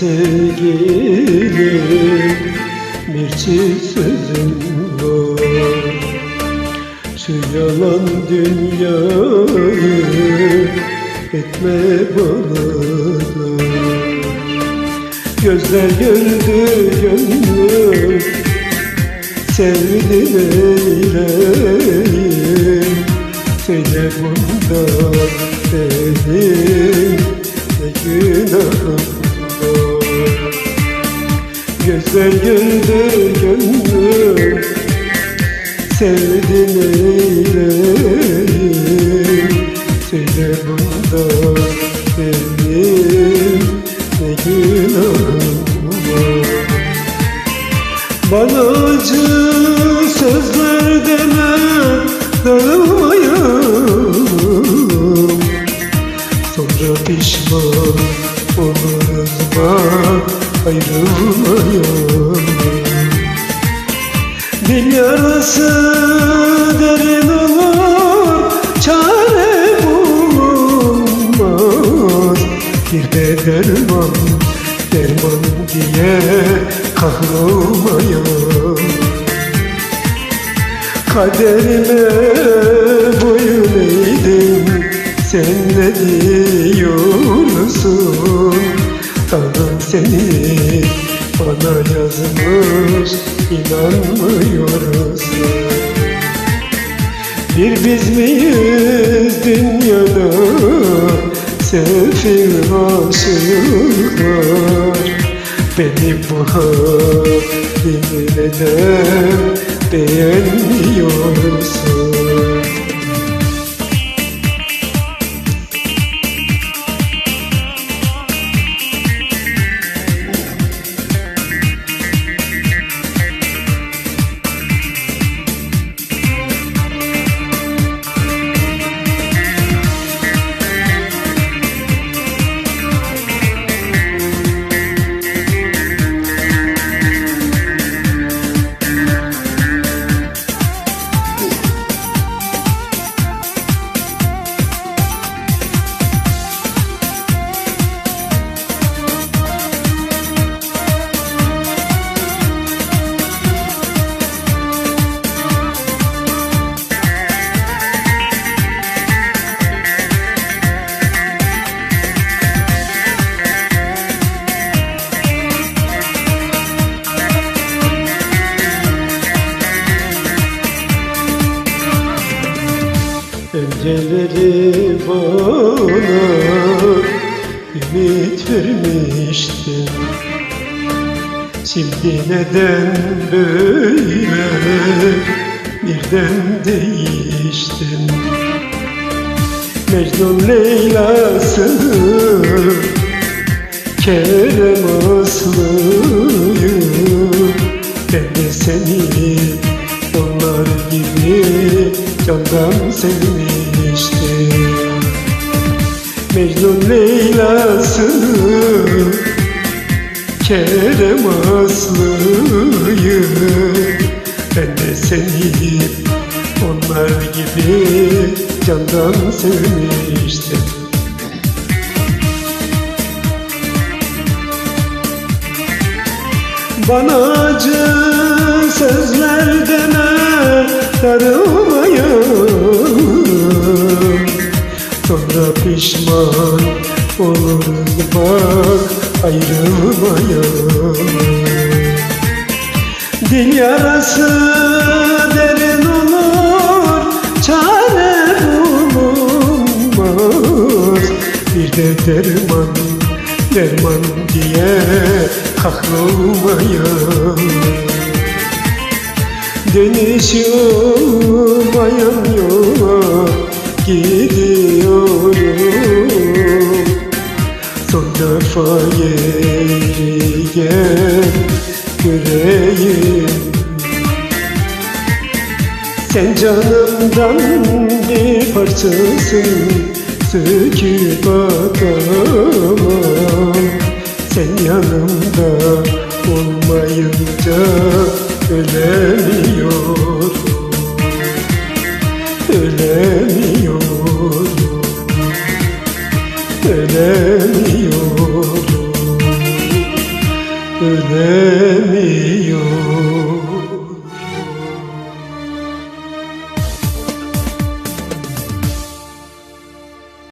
sevgilim Bir çift sözüm var. Şu yalan dünyayı etme bana da. Gözler gördü gönlüm Sevdi neyleyim Söyle bunda benim ne günahım Sevdi neyleyim Söyle bunda benim ne günahım var bana acı sözler deme darılmayım Sonra pişman oluruz bak ayrılmayalım. Dil yarası derman derman diye kahrolmayalım. Kaderime boyun eğdim Sen ne diyorsun? Tanrım seni bana yazmış inanmıyorsun Bir biz miyiz dünyada Aşıklar Beni bu halime neden beğenmiyorsun Önceleri bana ümit vermiştin Şimdi neden böyle birden değiştin Mecnun Leyla'sını Kerem Aslı'yı Ben de seni onlar gibi candan sevmiştim Mecnun Leyla'sını Kerem Aslı'yı Ben de seni onlar gibi candan sevmiştim. Bana acı sözler deme darılmayın Sonra pişman oluruz bak ayrılmayın Dil yarası derin olur çare bulunmaz. Bir de derman derman diye kahrolmayın Dönüş olmayan yola Geri gel göreyim Sen canımdan bir parçasın Söküp atamam Sen yanımda olmayınca ölemiyorum ölemiyor